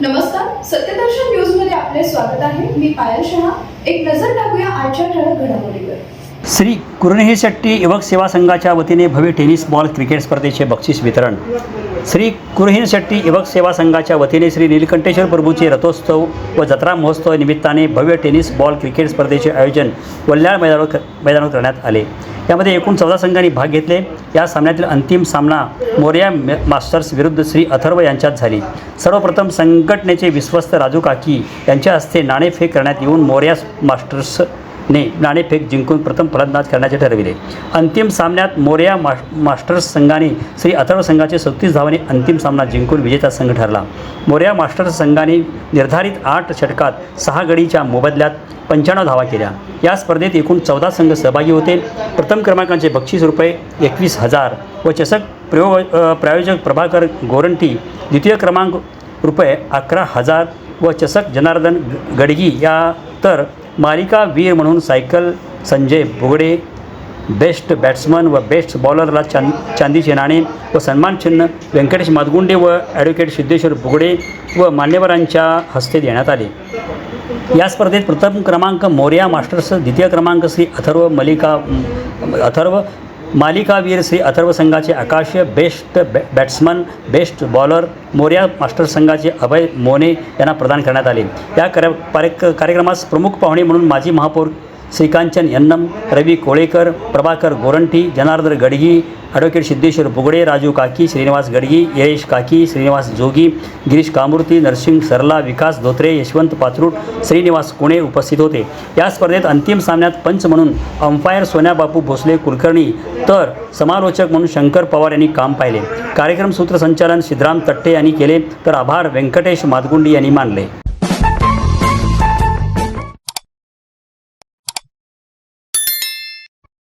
नमस्कार सत्यदर्शन न्यूजमध्ये आपले स्वागत आहे. मी पायल शहा. एक नजर टाकूया आजच्या ठळक घडामोडीवर. श्री कुरणहे शेट्टी युवक सेवा संघाच्या वतीने भव्य टेनिस बॉल क्रिकेट स्पर्धेचे बक्षीस वितरण. श्री कुरहीन शेट्टी युवक सेवा संघाच्या वतीने श्री नीलकंठेश्वर प्रभूचे रथोत्सव व जत्रा महोत्सव निमित्ताने भव्य टेनिस बॉल क्रिकेट स्पर्धेचे आयोजन वल्याळ मैदानावर मैदानावर करण्यात आले. यामध्ये एकूण चौदा संघांनी भाग घेतले. या सामन्यातील अंतिम सामना मोर्या मास्टर्स विरुद्ध श्री अथर्व यांच्यात झाली. सर्वप्रथम संघटनेचे विश्वस्त राजू काकी यांच्या हस्ते नाणेफेक करण्यात येऊन मोर्या मास्टर्स ने नाणेफेक जिंकून प्रथम फलंदाज करण्याचे ठरविले. अंतिम सामन्यात मोर्या मास मास्टर्स संघाने श्री अथर्व संघाचे सत्तीस धावाने अंतिम सामना जिंकून विजेता संघ ठरला. मोर्या मास्टर्स संघाने निर्धारित आठ षटकात सहा गडीच्या मोबदल्यात पंच्याण्णव धावा केल्या. या स्पर्धेत एकूण चौदा संघ सहभागी होते. प्रथम क्रमांकाचे बक्षीस रुपये एकवीस हजार व चषक प्रयो प्रायोजक प्रभाकर गोरंटी द्वितीय क्रमांक रुपये अकरा हजार व चषक जनार्दन गडगी या तर मालिका वीर म्हणून cycle Sanjay Bugade best batsman व बेस्ट बॉलरला चांद चांदीचे नाणे व सन्मानचिन्ह व्यंकटेश मादगुंडे व ॲडव्होकेट सिद्धेश्वर बुगडे व मान्यवरांच्या हस्ते देण्यात आले. या स्पर्धेत प्रथम क्रमांक मोर्या मास्टर्स द्वितीय क्रमांक श्री अथर्व मलिका अथर्व मालिकावीर श्री अथर्व संघाचे आकाश बेस्ट बॅ batsman best bowler Morya master संघाचे अभय मोने यांना प्रदान करण्यात आले. या कार्य कार्यक्रमास प्रमुख पाहुणे म्हणून माजी महापौर श्रीकांचन यन्नम रवी कोळेकर प्रभाकर गोरंटी जनार्दन गडगी ॲडव्होकेट सिद्धेश्वर बुगडे राजू काकी श्रीनिवास गडगी यश काकी श्रीनिवास जोगी गिरीश कामूर्ती नरसिंग सरला विकास धोत्रे यशवंत पाथरूट श्रीनिवास कुणे उपस्थित होते. या स्पर्धेत अंतिम सामन्यात पंच म्हणून अंपायर सोन्याबापू भोसले कुलकर्णी तर समालोचक म्हणून शंकर पवार यांनी काम पाहिले. कार्यक्रम सूत्रसंचालन सिद्धराम तट्टे यांनी केले तर आभार व्यंकटेश मातगुंडी यांनी मानले.